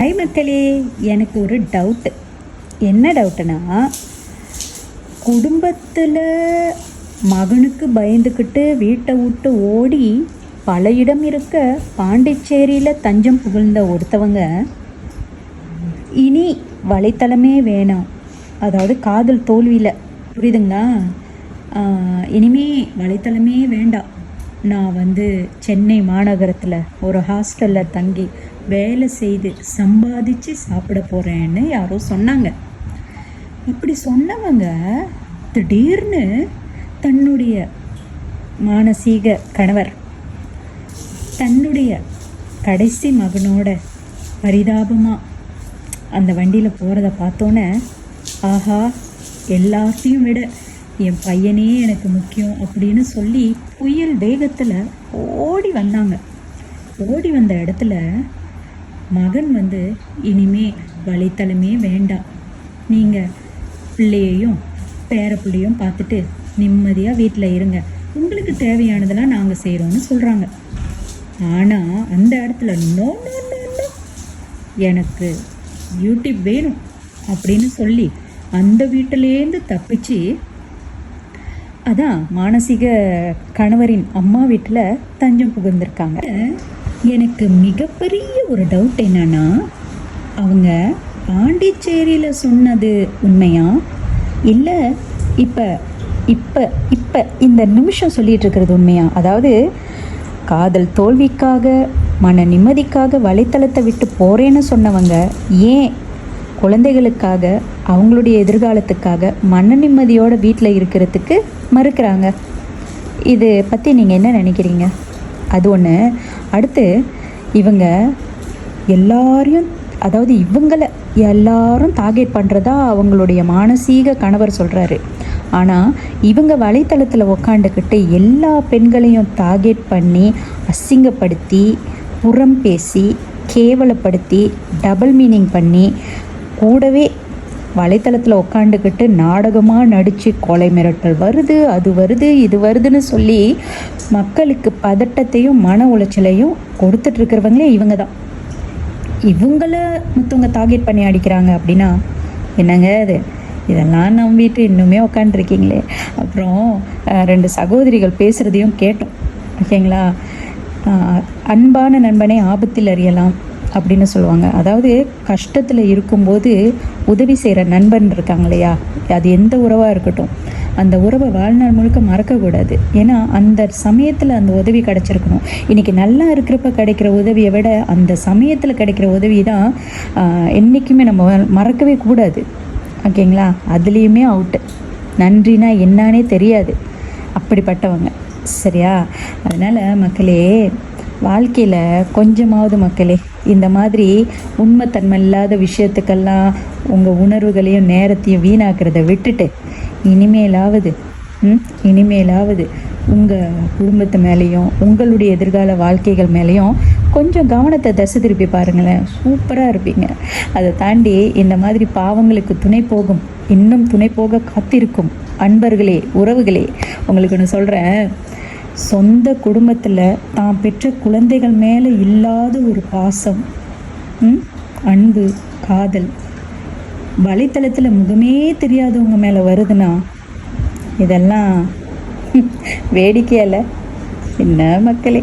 Hi மக்களே. எனக்கு ஒரு டவுட்டு என்ன டவுட்டுனா குடும்பத்தில் மகனுக்கு பயந்துக்கிட்டு வீட்டை விட்டு ஓடி பல இடம் இருக்க பாண்டிச்சேரியில் தஞ்சம் புகழ்ந்த ஒருத்தவங்க இனி வலைத்தளமே வேணாம். அதாவது காதல் தோல்வியில். புரியுதுங்களா? இனிமே வலைத்தளமே வேண்டாம். நான் வந்து சென்னை மாநகரத்தில் ஒரு ஹாஸ்டலில் தங்கி வேலை செய்து சம்பாதிச்சு சாப்பிட போகிறேன்னு யாரோ சொன்னாங்க. அப்படி சொன்னவங்க திடீர்னு தன்னுடைய மானசீக கணவர் தன்னுடைய கடைசி மகனோட பரிதாபமாக அந்த வண்டியில் போகிறத பார்த்தோன்னே ஆஹா எல்லாத்தையும் விட. என் பையனே எனக்கு முக்கியம் அப்படின்னு சொல்லி புயல் வேகத்தில் ஓடி வந்தாங்க. ஓடி வந்த இடத்துல மகன் வந்து இனிமே வலைத்தளமே வேண்டாம். நீங்கள் பிள்ளையையும் பேர பிள்ளையும் பார்த்துட்டு நிம்மதியாக வீட்டில் இருங்க. உங்களுக்கு தேவையானதெல்லாம் நாங்கள் செய்கிறோன்னு சொல்கிறாங்க ஆனால் அந்த இடத்துல நோ நோ நோ நோ. எனக்கு யூடியூப் வேணும் அப்படின்னு சொல்லி அந்த வீட்டிலேருந்து தப்பிச்சு அதான் மானசீக கணவரின் அம்மா வீட்டில் தஞ்சம் புகுந்திருக்காங்க. எனக்கு மிகப்பெரிய ஒரு டவுட் என்னன்னா அவங்க பாண்டிச்சேரியில் சொன்னது உண்மையா? இல்லை இப்போ இப்போ இப்போ இந்த நிமிஷம் சொல்லிட்டு இருக்கிறது உண்மையா? அதாவது காதல் தோல்விக்காக மன நிம்மதிக்காக வலைத்தளத்தை விட்டு போகிறேன்னு சொன்னவங்க ஏன் குழந்தைகளுக்காக அவங்களுடைய எதிர்காலத்துக்காக மன நிம்மதியோட வீட்டில் இருக்கிறதுக்கு மறுக்கிறாங்க? இது பற்றி நீங்கள் என்ன நினைக்கிறீங்க? அது ஒன்று அடுத்து இவங்க எல்லாரையும் அதாவது இவங்கள எல்லாரும் டார்கெட் பண்ணுறதா அவங்களுடைய மானசீக கணவர் சொல்கிறாரு ஆனால் இவங்க வலைத்தளத்தில் உக்காண்டுக்கிட்டு எல்லா பெண்களையும் டார்கெட் பண்ணி அசிங்கப்படுத்தி புறம் பேசி கேவலப்படுத்தி டபுள் மீனிங் பண்ணி கூடவே வலைத்தளத்தில் உட்காந்துக்கிட்டு நாடகமாக நடித்து கொலை மிரட்டல் வருது அது வருது இது வருதுன்னு சொல்லி மக்களுக்கு பதட்டத்தையும் மன உளைச்சலையும் கொடுத்துட்ருக்கிறவங்களே இவங்க தான். இவங்கள மற்றவங்க டார்கெட் பண்ணி அடிக்கிறாங்க அப்படின்னா என்னங்க அது இதெல்லாம் நம்பிட்டு இன்னுமே உட்காந்துருக்கீங்களே அப்புறம் ரெண்டு சகோதரிகள் பேசுகிறதையும் கேட்டோம். ஓகேங்களா? அன்பான நண்பனை ஆபத்தில் அறியலாம். அப்படின்னு சொல்லுவாங்க. அதாவது கஷ்டத்தில் இருக்கும்போது உதவி செய்கிற நண்பன் இருக்காங்க இல்லையா? அது எந்த உறவாக இருக்கட்டும். அந்த உறவை வாழ்நாள் முழுக்க மறக்கக்கூடாது. ஏன்னா அந்த சமயத்தில் அந்த உதவி கிடச்சிருக்கணும். இன்றைக்கி நல்லா இருக்கிறப்ப கிடைக்கிற உதவியை விட அந்த சமயத்தில் கிடைக்கிற உதவி தான் என்றைக்குமே நம்ம மறக்கவே கூடாது. ஓகேங்களா? அதுலேயுமே அவுட்டு நன்றினா என்னானே தெரியாது. அப்படிப்பட்டவங்க. சரியா? அதனால் மக்களே வாழ்க்கையில் கொஞ்சமாவது மக்களே இந்த மாதிரி உண்மைத்தன்மை இல்லாத விஷயத்துக்கெல்லாம் உங்கள் உணர்வுகளையும் நேரத்தையும் வீணாக்கிறத விட்டுட்டு இனிமேலாவது ம் இனிமேலாவது உங்கள் குடும்பத்து மேலேயும் உங்களுடைய எதிர்கால வாழ்க்கைகள் மேலேயும் கொஞ்சம் கவனத்தை தசை திருப்பி பாருங்களேன். சூப்பராக இருப்பீங்க. அதை தாண்டி இந்த மாதிரி பாவங்களுக்கு துணை போகும் இன்னும் துணை போக காத்திருக்கும் அன்பர்களே உறவுகளே உங்களுக்கு ஒன்று சொல்கிறேன் சொந்த குடும்பத்தில் தான் பெற்ற குழந்தைகள் மேலே இல்லாத ஒரு பாசம். அன்பு காதல். வலைத்தளத்தில் முகமே தெரியாதவங்க மேலே வருதுன்னா இதெல்லாம் வேடிக்கையல்ல. என்ன மக்களே?